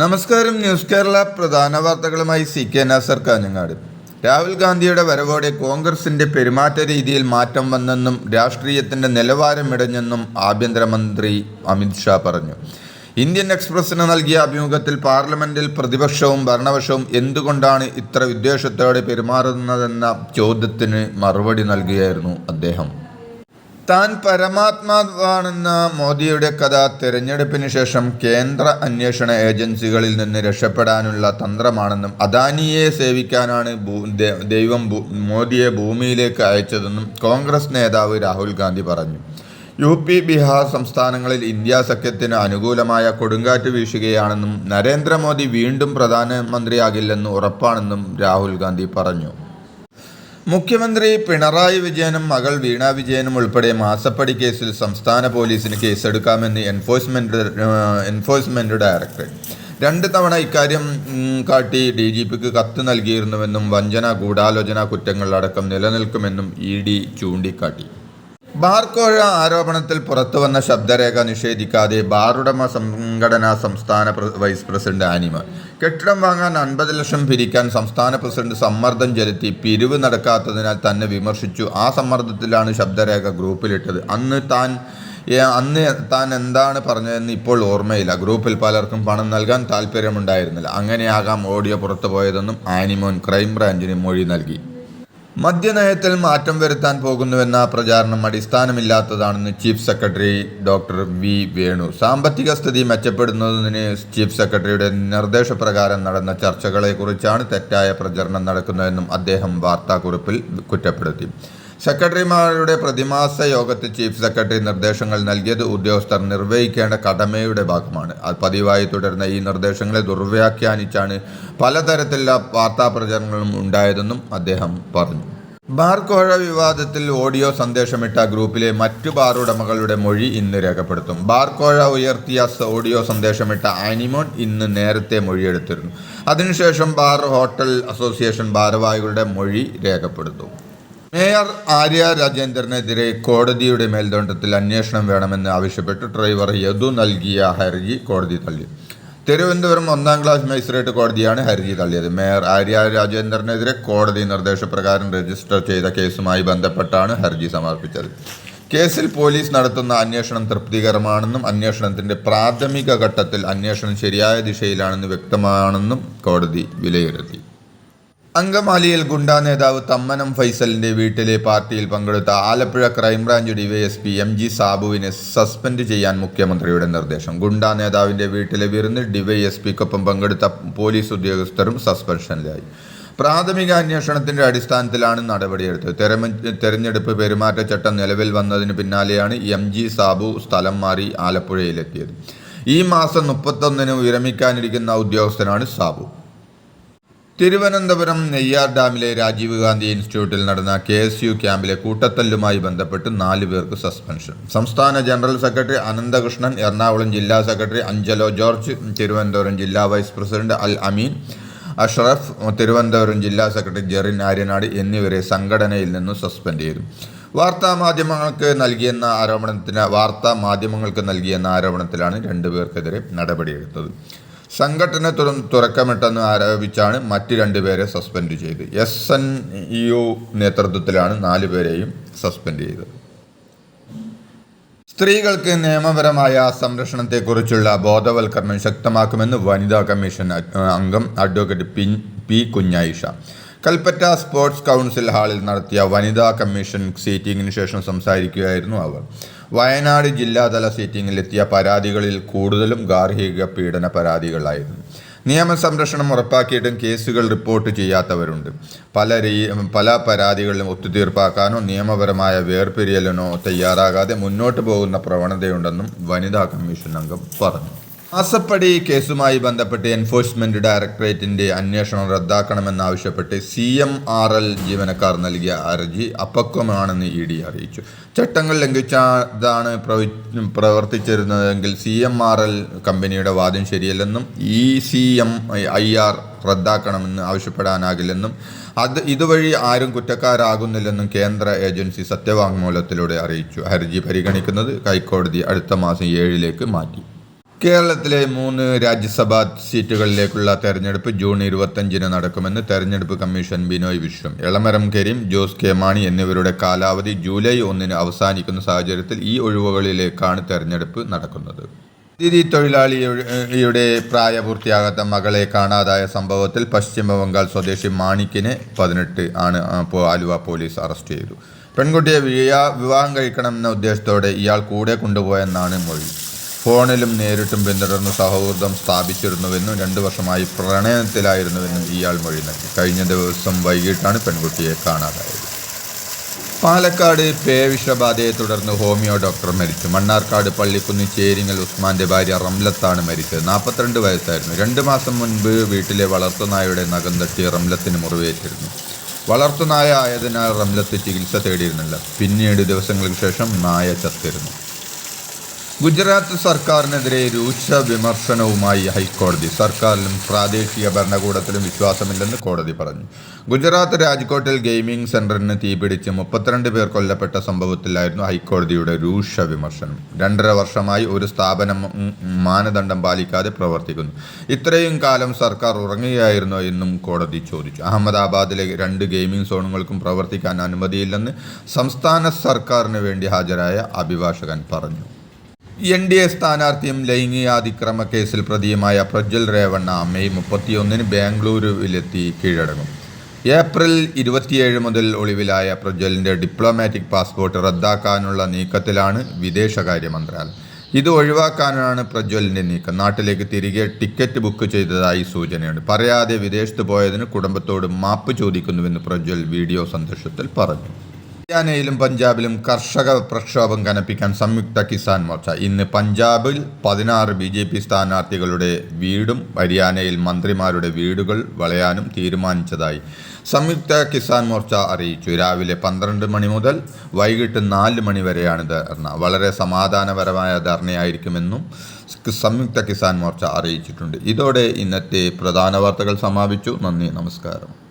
നമസ്കാരം ന്യൂസ് കേരള പ്രധാന വാർത്തകളുമായി സി കെ നാസർ കാഞ്ഞങ്ങാട്. രാഹുൽ ഗാന്ധിയുടെ വരവോടെ കോൺഗ്രസിന്റെ പെരുമാറ്റ രീതിയിൽ മാറ്റം വന്നെന്നും രാഷ്ട്രീയത്തിന്റെ നിലവാരമിടഞ്ഞെന്നും ആഭ്യന്തരമന്ത്രി അമിത്ഷാ പറഞ്ഞു. ഇന്ത്യൻ എക്സ്പ്രസിന് നൽകിയ അഭിമുഖത്തിൽ പാർലമെന്റിൽ പ്രതിപക്ഷവും ഭരണപക്ഷവും എന്തുകൊണ്ടാണ് ഇത്ര വിദ്വേഷത്തോടെ പെരുമാറുന്നതെന്ന ചോദ്യത്തിന് മറുപടി നൽകുകയായിരുന്നു അദ്ദേഹം. താൻ പരമാത്മാവാണെന്ന മോദിയുടെ കഥ തെരഞ്ഞെടുപ്പിന് ശേഷം കേന്ദ്ര അന്വേഷണ ഏജൻസികളിൽ നിന്ന് രക്ഷപ്പെടാനുള്ള തന്ത്രമാണെന്നും അദാനിയെ സേവിക്കാനാണ് ദൈവം മോദിയെ ഭൂമിയിലേക്ക് അയച്ചതെന്നും കോൺഗ്രസ് നേതാവ് രാഹുൽ ഗാന്ധി പറഞ്ഞു. യു പി ബീഹാർ സംസ്ഥാനങ്ങളിൽ ഇന്ത്യ സഖ്യത്തിന് അനുകൂലമായ കൊടുങ്കാറ്റ് വീശുകയാണെന്നും നരേന്ദ്രമോദി വീണ്ടും പ്രധാനമന്ത്രിയാകില്ലെന്ന് ഉറപ്പാണെന്നും രാഹുൽ ഗാന്ധി പറഞ്ഞു. മുഖ്യമന്ത്രി പിണറായി വിജയനും മകൾ വീണ വിജയനും ഉൾപ്പെടെ മാസപ്പടി കേസിൽ സംസ്ഥാന പോലീസിന് കേസെടുക്കാമെന്ന് എൻഫോഴ്സ്മെന്റ് എൻഫോഴ്സ്മെന്റ് ഡയറക്ടറേറ്റ് രണ്ട് തവണ ഇക്കാര്യം കാട്ടി ഡി ജി പിക്ക് കത്ത് നൽകിയിരുന്നുവെന്നും വഞ്ചന ഗൂഢാലോചന കുറ്റങ്ങളടക്കം നിലനിൽക്കുമെന്നും ഇ ഡി ചൂണ്ടിക്കാട്ടി. ബാർക്കോഴ ആരോപണത്തിൽ പുറത്തുവന്ന ശബ്ദരേഖ നിഷേധിക്കാതെ ബാറുടമ സംഘടനാ സംസ്ഥാന വൈസ് പ്രസിഡന്റ് ആനിമ. കെട്ടിടം വാങ്ങാൻ അൻപത് ലക്ഷം പിരിക്കാൻ സംസ്ഥാന പ്രസിഡന്റ് സമ്മർദ്ദം ചെലുത്തി പിരിവ് നടക്കാത്തതിനാൽ തന്നെ വിമർശിച്ചു. ആ സമ്മർദ്ദത്തിലാണ് ശബ്ദരേഖ ഗ്രൂപ്പിലിട്ടത്. അന്ന് താൻ അന്ന് താൻ എന്താണ് പറഞ്ഞതെന്ന് ഇപ്പോൾ ഓർമ്മയില്ല. ഗ്രൂപ്പിൽ പലർക്കും പണം നൽകാൻ താല്പര്യമുണ്ടായിരുന്നില്ല അങ്ങനെയാകാം ഓഡിയോ പുറത്തുപോയതെന്നും ആനിമോൻ ക്രൈംബ്രാഞ്ചിന് മൊഴി നൽകി. മദ്യനയത്തിൽ മാറ്റം വരുത്താൻ പോകുന്നുവെന്ന പ്രചാരണം അടിസ്ഥാനമില്ലാത്തതാണെന്ന് chief secretary doctor V Venu. സാമ്പത്തിക സ്ഥിതി മെച്ചപ്പെടുന്നതിന് ചീഫ് സെക്രട്ടറിയുടെ നിർദ്ദേശപ്രകാരം നടന്ന ചർച്ചകളെക്കുറിച്ചാണ് തെറ്റായ പ്രചരണം നടക്കുന്നതെന്നും അദ്ദേഹം വാർത്താക്കുറിപ്പിൽ കുറ്റപ്പെടുത്തി. സെക്രട്ടറിമാരുടെ പ്രതിമാസ യോഗത്തിൽ ചീഫ് സെക്രട്ടറി നിർദ്ദേശങ്ങൾ നൽകിയത് ഉദ്യോഗസ്ഥർ നിർവഹിക്കേണ്ട കടമയുടെ ഭാഗമാണ്. പതിവായി തുടർന്ന ഈ നിർദ്ദേശങ്ങളെ ദുർവ്യാഖ്യാനിച്ചാണ് പലതരത്തിലുള്ള വാർത്താ പ്രചരണങ്ങളും ഉണ്ടായതെന്നും അദ്ദേഹം പറഞ്ഞു. ബാർക്കോഴ വിവാദത്തിൽ ഓഡിയോ സന്ദേശമിട്ട ഗ്രൂപ്പിലെ മറ്റു ബാർ ഉടമകളുടെ മൊഴി ഇന്ന് രേഖപ്പെടുത്തും. ബാർക്കോഴ ഉയർത്തിയ സ- ഓഡിയോ സന്ദേശമിട്ട ആനിമോൺ ഇന്ന് നേരത്തെ മൊഴിയെടുത്തിരുന്നു. അതിനുശേഷം ബാർ ഹോട്ടൽ അസോസിയേഷൻ ഭാരവാഹികളുടെ മൊഴി രേഖപ്പെടുത്തും. മേയർ ആര്യ രാജേന്ദ്രനെതിരെ കോടതിയുടെ മേൽനോട്ടത്തിൽ അന്വേഷണം വേണമെന്ന് ആവശ്യപ്പെട്ട് ഡ്രൈവർ യദു നൽകിയ ഹർജി കോടതി തള്ളി. തിരുവനന്തപുരം ഒന്നാം ക്ലാസ് മജിസ്ട്രേറ്റ് കോടതിയാണ് ഹർജി തള്ളിയത്. മേയർ ആര്യ രാജേന്ദ്രനെതിരെ കോടതി നിർദ്ദേശപ്രകാരം രജിസ്റ്റർ ചെയ്ത കേസുമായി ബന്ധപ്പെട്ടാണ് ഹർജി സമർപ്പിച്ചത്. കേസിൽ പോലീസ് നടത്തുന്ന അന്വേഷണം തൃപ്തികരമാണെന്നും അന്വേഷണത്തിന്റെ പ്രാഥമിക ഘട്ടത്തിൽ അന്വേഷണം ശരിയായ ദിശയിലാണെന്ന് വ്യക്തമാണെന്നും കോടതി വിലയിരുത്തി. അങ്കമാലിയിൽ ഗുണ്ടാ നേതാവ് തമ്മനം ഫൈസലിന്റെ വീട്ടിലെ പാർട്ടിയിൽ പങ്കെടുത്ത Alappuzha crime branch DYSP M G സാബുവിനെ suspend ചെയ്യാൻ മുഖ്യമന്ത്രിയുടെ നിർദ്ദേശം. ഗുണ്ടാ നേതാവിന്റെ വീട്ടിലെ വിരുന്ന് ഡിവൈഎസ്പിക്കൊപ്പം പങ്കെടുത്ത പോലീസ് ഉദ്യോഗസ്ഥരും സസ്പെൻഷനിലായി. പ്രാഥമിക അന്വേഷണത്തിന്റെ അടിസ്ഥാനത്തിലാണ് നടപടിയെടുത്തത്. തെരഞ്ഞെടുപ്പ് പെരുമാറ്റച്ചട്ടം നിലവിൽ വന്നതിന് പിന്നാലെയാണ് എം ജി സാബു സ്ഥലം മാറി ആലപ്പുഴയിലെത്തിയത്. ഈ മാസം മുപ്പത്തൊന്നിന് വിരമിക്കാനിരിക്കുന്ന ഉദ്യോഗസ്ഥനാണ് സാബു. തിരുവനന്തപുരം നെയ്യാർ ഡാമിലെ രാജീവ് ഗാന്ധി ഇൻസ്റ്റിറ്റ്യൂട്ടിൽ നടന്ന കെ എസ് യു ക്യാമ്പിലെ കൂട്ടത്തല്ലുമായി ബന്ധപ്പെട്ട് നാല് പേർക്ക് സസ്പെൻഷൻ. സംസ്ഥാന ജനറൽ സെക്രട്ടറി അനന്തകൃഷ്ണൻ എറണാകുളം ജില്ലാ സെക്രട്ടറി അഞ്ചലോ ജോർജ് തിരുവനന്തപുരം ജില്ലാ വൈസ് പ്രസിഡന്റ് അൽ അമീൻ അഷ്റഫ് തിരുവനന്തപുരം ജില്ലാ സെക്രട്ടറി ജെറിൻ ആര്യനാട് എന്നിവരെ സംഘടനയിൽ നിന്ന് സസ്പെൻഡ് ചെയ്തു. വാർത്താ മാധ്യമങ്ങൾക്ക് നൽകിയെന്ന ആരോപണത്തിന് വാർത്താ മാധ്യമങ്ങൾക്ക് നൽകിയെന്ന ആരോപണത്തിലാണ് രണ്ടുപേർക്കെതിരെ നടപടിയെടുത്തത്. സംഘടന തുറ തുറക്കമിട്ടെന്ന് ആരോപിച്ചാണ് മറ്റ് രണ്ടുപേരെ സസ്പെൻഡ് ചെയ്തത്. എസ് എൻ യു നേതൃത്വത്തിലാണ് നാലുപേരെയും സസ്പെൻഡ് ചെയ്തത്. സ്ത്രീകൾക്ക് നിയമപരമായ സംരക്ഷണത്തെക്കുറിച്ചുള്ള ബോധവൽക്കരണം ശക്തമാക്കുമെന്ന് വനിതാ കമ്മീഷൻ അംഗം advocate P Kunhayisha Kalpetta sports council ഹാളിൽ നടത്തിയ വനിതാ കമ്മീഷൻ സീറ്റിംഗിന് ശേഷം സംസാരിക്കുകയായിരുന്നു അവർ. വയനാട് ജില്ലാതല സീറ്റിംഗിലെത്തിയ പരാതികളിൽ കൂടുതലും ഗാർഹിക പീഡന പരാതികളായിരുന്നു. നിയമസംരക്ഷണം ഉറപ്പാക്കിയിട്ടും കേസുകൾ റിപ്പോർട്ട് ചെയ്യാത്തവരുണ്ട്. പല രീ പല പരാതികളിലും ഒത്തുതീർപ്പാക്കാനോ നിയമപരമായ വേർപിരിയലിനോ തയ്യാറാകാതെ മുന്നോട്ട് പോകുന്ന പ്രവണതയുണ്ടെന്നും വനിതാ കമ്മീഷൻ അംഗം പറഞ്ഞു. മാസപ്പടി കേസുമായി ബന്ധപ്പെട്ട് എൻഫോഴ്സ്മെന്റ് ഡയറക്ടറേറ്റിന്റെ അന്വേഷണം റദ്ദാക്കണമെന്നാവശ്യപ്പെട്ട് സി എം ആർ എൽ ജീവനക്കാർ നൽകിയ ഹർജി അപ്പക്വമാണെന്ന് ഇ ഡി അറിയിച്ചു. ചട്ടങ്ങൾ ലംഘിച്ചതാണ് പ്രവി- പ്രവർത്തിച്ചിരുന്നതെങ്കിൽ സി എം ആർ എൽ കമ്പനിയുടെ വാദം ശരിയല്ലെന്നും E C M I R റദ്ദാക്കണമെന്ന് ആവശ്യപ്പെടാനാകില്ലെന്നും അത് ഇതുവഴി ആരും കുറ്റക്കാരാകുന്നില്ലെന്നും കേന്ദ്ര ഏജൻസി സത്യവാങ്മൂലത്തിലൂടെ അറിയിച്ചു. ഹർജി പരിഗണിക്കുന്നത് ഹൈക്കോടതി അടുത്ത മാസം ഏഴിലേക്ക് മാറ്റി. കേരളത്തിലെ മൂന്ന് രാജ്യസഭാ സീറ്റുകളിലേക്കുള്ള തെരഞ്ഞെടുപ്പ് ജൂൺ ഇരുപത്തഞ്ചിന് നടക്കുമെന്ന് തെരഞ്ഞെടുപ്പ് കമ്മീഷൻ ബിനോയ് വിശ്വം. എളമരം കരീം ജോസ് കെ. മാണി എന്നിവരുടെ കാലാവധി ജൂലൈ ഒന്നിന് അവസാനിക്കുന്ന സാഹചര്യത്തിൽ ഈ ഒഴിവുകളിലേക്കാണ് തെരഞ്ഞെടുപ്പ് നടക്കുന്നത്. അതിഥി തൊഴിലാളിയുടെ പ്രായപൂർത്തിയാകാത്ത മകളെ കാണാതായ സംഭവത്തിൽ പശ്ചിമബംഗാൾ സ്വദേശി മാണിക്കിനെ പതിനെട്ട് ആണ് ആലുവ പോലീസ് അറസ്റ്റ് ചെയ്തു. പെൺകുട്ടിയെ വിവാഹം കഴിക്കണമെന്ന ഉദ്ദേശത്തോടെ ഇയാൾ കൂടെ കൊണ്ടുപോയെന്നാണ് മൊഴി. ഫോണിലും നേരിട്ടും പിന്തുടർന്ന് സൗഹൃദം സ്ഥാപിച്ചിരുന്നുവെന്നും രണ്ടു വർഷമായി പ്രണയത്തിലായിരുന്നുവെന്നും ഇയാൾ മൊഴി നൽകി. കഴിഞ്ഞ ദിവസം വൈകിട്ടാണ് പെൺകുട്ടിയെ കാണാതായത്. പാലക്കാട് പേവിഷബാധയെ തുടർന്ന് ഹോമിയോ ഡോക്ടർ മരിച്ചു. മണ്ണാർക്കാട് പള്ളിക്കുന്ന് ചേരിങ്ങൽ ഉസ്മാന്റെ ഭാര്യ റംലത്താണ് മരിച്ചത്. നാൽപ്പത്തിരണ്ട് വയസ്സായിരുന്നു. രണ്ട് മാസം മുൻപ് വീട്ടിലെ വളർത്തുനായയുടെ നഖം തട്ടി റംലത്തിന് മുറിവേറ്റിരുന്നു. വളർത്തുനായ ആയതിനാൽ റംലത്ത് ചികിത്സ തേടിയിരുന്നില്ല. പിന്നീട് ദിവസങ്ങൾക്ക് ശേഷം നായ ചത്തിരുന്നു. ഗുജറാത്ത് സർക്കാരിനെതിരെ രൂക്ഷ വിമർശനവുമായി ഹൈക്കോടതി. സർക്കാരിലും പ്രാദേശിക ഭരണകൂടത്തിലും വിശ്വാസമില്ലെന്ന് കോടതി പറഞ്ഞു. ഗുജറാത്ത് രാജ്കോട്ടിൽ ഗെയിമിംഗ് സെന്ററിന് തീപിടിച്ച് മുപ്പത്തിരണ്ട് പേർ കൊല്ലപ്പെട്ട സംഭവത്തിലായിരുന്നു ഹൈക്കോടതിയുടെ രൂക്ഷ വിമർശനം. രണ്ടര വർഷമായി ഒരു സ്ഥാപനം മാനദണ്ഡം പാലിക്കാതെ പ്രവർത്തിക്കുന്നു. ഇത്രയും കാലം സർക്കാർ ഉറങ്ങുകയായിരുന്നോ എന്നും കോടതി ചോദിച്ചു. അഹമ്മദാബാദിലെ രണ്ട് ഗെയിമിംഗ് സോണുകൾക്കും പ്രവർത്തിക്കാൻ അനുമതിയില്ലെന്ന് സംസ്ഥാന സർക്കാരിന് വേണ്ടി ഹാജരായ അഭിഭാഷകൻ പറഞ്ഞു. എൻ ഡി എ സ്ഥാനാർത്ഥിയും ലൈംഗികാതിക്രമ കേസിൽ പ്രതിയുമായ പ്രജ്വൽ രേവണ്ണ മെയ് മുപ്പത്തിയൊന്നിന് ബാംഗ്ലൂരുവിലെത്തി കീഴടങ്ങും. ഏപ്രിൽ ഇരുപത്തിയേഴ് മുതൽ ഒളിവിലായ പ്രജ്വലിന്റെ ഡിപ്ലോമാറ്റിക് പാസ്പോർട്ട് റദ്ദാക്കാനുള്ള നീക്കത്തിലാണ് വിദേശകാര്യ മന്ത്രാലയം ഇത് ഒഴിവാക്കാനാണ് പ്രജ്വലിന്റെ നീക്കം. നാട്ടിലേക്ക് തിരികെ ടിക്കറ്റ് ബുക്ക് ചെയ്തതായി സൂചനയുണ്ട്. പറയാതെ വിദേശത്ത് പോയതിന് കുടുംബത്തോട് മാപ്പ് ചോദിക്കുന്നുവെന്ന് പ്രജ്വൽ വീഡിയോ സന്ദേശത്തിൽ പറഞ്ഞു. ഹരിയാനയിലും പഞ്ചാബിലും കർഷക പ്രക്ഷോഭം കനപ്പിക്കാൻ സംയുക്ത കിസാൻ മോർച്ച. ഇന്ന് പഞ്ചാബിൽ പതിനാറ് ബി ജെ പി സ്ഥാനാർത്ഥികളുടെ വീടും ഹരിയാനയിൽ മന്ത്രിമാരുടെ വീടുകൾ വളയാനും തീരുമാനിച്ചതായി സംയുക്ത കിസാൻ മോർച്ച അറിയിച്ചു. രാവിലെ പന്ത്രണ്ട് മണി മുതൽ വൈകിട്ട് നാല് മണി വരെയാണ് ധർണ. വളരെ സമാധാനപരമായ ധർണയായിരിക്കുമെന്നും സംയുക്ത കിസാൻ മോർച്ച അറിയിച്ചിട്ടുണ്ട്. ഇതോടെ ഇന്നത്തെ പ്രധാന വാർത്തകൾ സമാപിച്ചു. നന്ദി നമസ്കാരം.